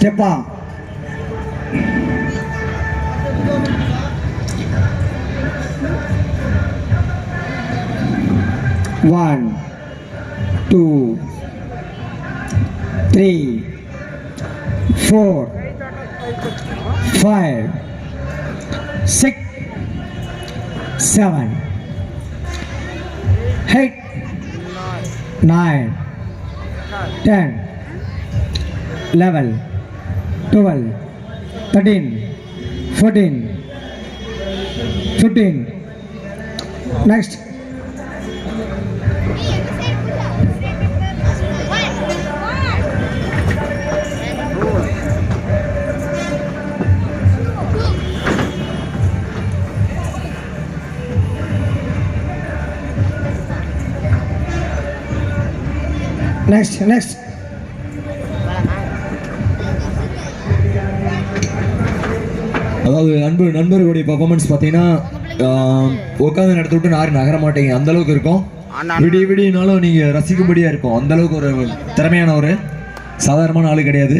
ஸ்டெப்பா one two three four five six seven eight nine, ten, eleven, 12 13 14 15 next. Next next. அதாவது அன்பு நண்பர்களுடைய performance பார்த்தீங்கன்னா உட்காந்து நடத்த விட்டு யாரும் நகர மாட்டீங்க அந்த அளவுக்கு இருக்கும். விடிய விடியனாலும் நீங்க ரசிக்கும்படியா இருக்கும். அந்த அளவுக்கு ஒரு திறமையான ஒரு சாதாரணமான ஆளு கிடையாது.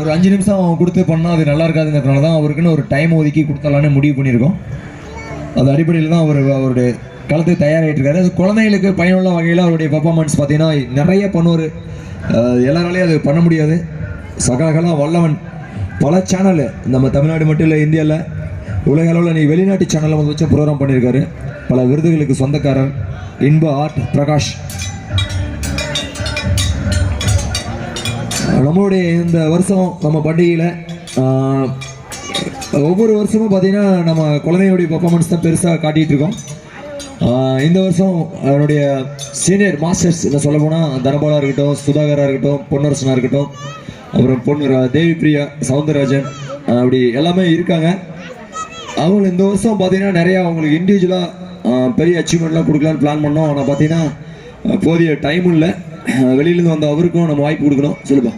ஒரு அஞ்சு நிமிஷம் அவன் கொடுத்து பண்ணா அது நல்லா இருக்காதுங்கிறதுனால தான் அவருக்குன்னு ஒரு டைம் ஒதுக்கி கொடுத்தலான்னு முடிவு பண்ணியிருக்கோம். அது அடிப்படையில் தான் அவர் அவருடைய களத்துக்கு தயாராகிட்டு இருக்காரு. அது குழந்தைகளுக்கு பயனுள்ள வகையில் அவருடைய பர்ஃபார்மன்ஸ் பார்த்தீங்கன்னா நிறைய பண்ணுவார். எல்லாராலையும் அது பண்ண முடியாது. சகலகலா வல்லவன். பல சேனலு நம்ம தமிழ்நாடு மட்டும் இல்லை இந்தியாவில் உலக அளவில் நீ வெளிநாட்டு சேனலில் வந்து வச்சு ப்ரோக்ராம் பண்ணியிருக்காரு பல விருதுகளுக்கு சொந்தக்காரர் இன்ப ஆர்ட் பிரகாஷ். நம்மளுடைய இந்த வருஷம் நம்ம பண்டிகையில் ஒவ்வொரு வருஷமும் பார்த்திங்கன்னா நம்ம குழந்தையுடைய பர்ஃபார்மன்ஸ் தான் பெருசாக காட்டிகிட்டு இருக்கோம். இந்த வருஷம் என்னுடைய சீனியர் மாஸ்டர்ஸ் என்ன சொல்ல போனால் தனபாலாக இருக்கட்டும் சுதாகராக இருக்கட்டும் பொன்னரசனாக இருக்கட்டும் அப்புறம் பொண்ணு தேவி பிரியா சவுந்தரராஜன் அப்படி எல்லாமே இருக்காங்க. அவங்க இந்த வருஷம் பார்த்தீங்கன்னா நிறையா அவங்களுக்கு இண்டிவிஜுவலாக பெரிய அச்சீவ்மெண்ட்லாம் கொடுக்கலான்னு பிளான் பண்ணோம். ஆனால் பார்த்தீங்கன்னா போதிய டைமும் இல்லை. வெளியிலேருந்து வந்த அவருக்கும் நம்ம வாய்ப்பு கொடுக்கணும். சொல்லுப்பா.